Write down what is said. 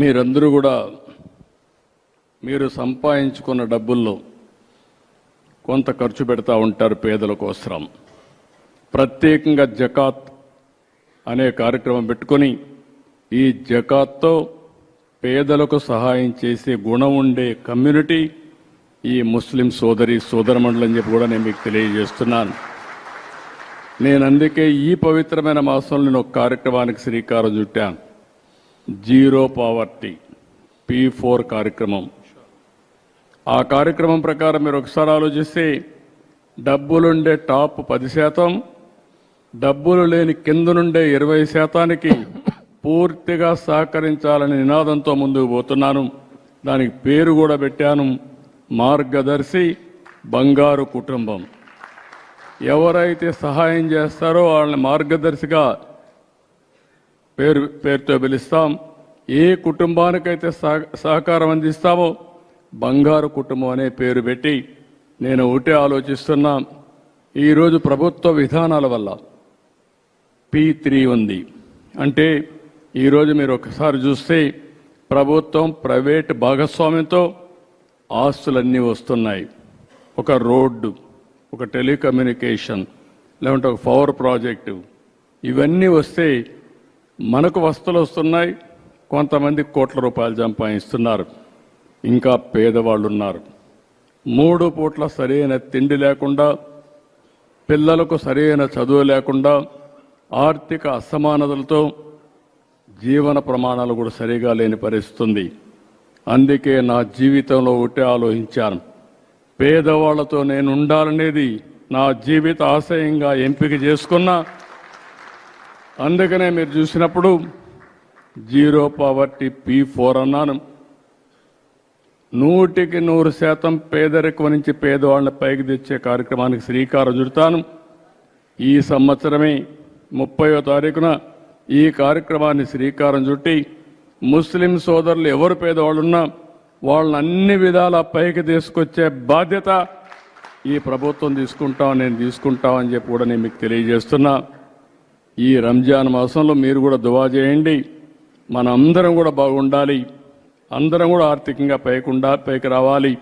మీరందరూ కూడా మీరు సంపాదించుకున్న డబ్బుల్లో కొంత ఖర్చు పెడతా ఉంటారు పేదల కోసం ప్రత్యేకంగా జకాత్ అనే కార్యక్రమం పెట్టుకొని ఈ జకాత్తో పేదలకు సహాయం చేసే గుణం ఉండే కమ్యూనిటీ ఈ ముస్లిం సోదరి సోదరమండలని చెప్పి కూడా నేను మీకు తెలియజేస్తున్నాను. నేను అందుకే ఈ పవిత్రమైన మాసంలో నేను ఒక కార్యక్రమానికి శ్రీకారం చుట్టాను. జీరో పావర్టీ పీ ఫోర్ కార్యక్రమం. ఆ కార్యక్రమం ప్రకారం మీరు ఒకసారి ఆలోచిస్తే డబ్బులుండే టాప్ పది శాతం డబ్బులు లేని కింద నుండే ఇరవై శాతానికి పూర్తిగా సహకరించాలని నినాదంతో ముందుకు పోతున్నాను. దానికి పేరు కూడా పెట్టాను. మార్గదర్శి బంగారు కుటుంబం. ఎవరైతే సహాయం చేస్తారో వాళ్ళని మార్గదర్శిగా పేరు పేరుతో పిలుస్తాం. ఏ కుటుంబానికైతే సహ- సహకారం అందిస్తామో బంగారు కుటుంబం అనే పేరు పెట్టి నేను ఒకటే ఆలోచిస్తున్నా. ఈరోజు ప్రభుత్వ విధానాల వల్ల పి త్రీ ఉంది. అంటే ఈరోజు మీరు ఒకసారి చూస్తే ప్రభుత్వం ప్రైవేట్ భాగస్వామ్యంతో ఆస్తులన్నీ వస్తున్నాయి. ఒక రోడ్డు ఒక టెలికమ్యూనికేషన్ లేకుంటే ఒక పవర్ ప్రాజెక్టు ఇవన్నీ వస్తే మనకు వస్తువులు వస్తున్నాయి కొంతమంది కోట్ల రూపాయలు సంపాదిస్తున్నారు ఇంకా పేదవాళ్ళు ఉన్నారు మూడు పూట్ల సరైన తిండి లేకుండా పిల్లలకు సరైన చదువు లేకుండా ఆర్థిక అసమానతలతో జీవన ప్రమాణాలు కూడా సరిగా లేని పరిస్థితుంది. అందుకే నా జీవితంలో ఒకటే ఆలోచించాను. పేదవాళ్ళతో నేను ఉండాలనేది నా జీవిత ఆశయంగా ఎంపిక చేసుకున్నా అందుకనే మీరు చూసినప్పుడు జీరో పావర్టీ పీ ఫోర్ అన్నాను. నూటికి నూరు శాతం పేదరికం నుంచి పేదవాళ్ళని పైకి తెచ్చే కార్యక్రమానికి శ్రీకారం చుడతాను. ఈ సంవత్సరమే ముప్పయో తారీఖున ఈ కార్యక్రమాన్ని శ్రీకారం చుట్టి ముస్లిం సోదరులు ఎవరు పేదవాళ్ళున్నా వాళ్ళని అన్ని విధాల పైకి తీసుకొచ్చే బాధ్యత ఈ ప్రభుత్వం తీసుకుంటాం నేను తీసుకుంటామని చెప్పి కూడా నేను మీకు తెలియజేస్తున్నా. ఈ రంజాన్ మాసంలో మీరు కూడా దువా చేయండి. మన అందరం కూడా బాగుండాలి. అందరం కూడా ఆర్థికంగా పైకుండా పైకి రావాలి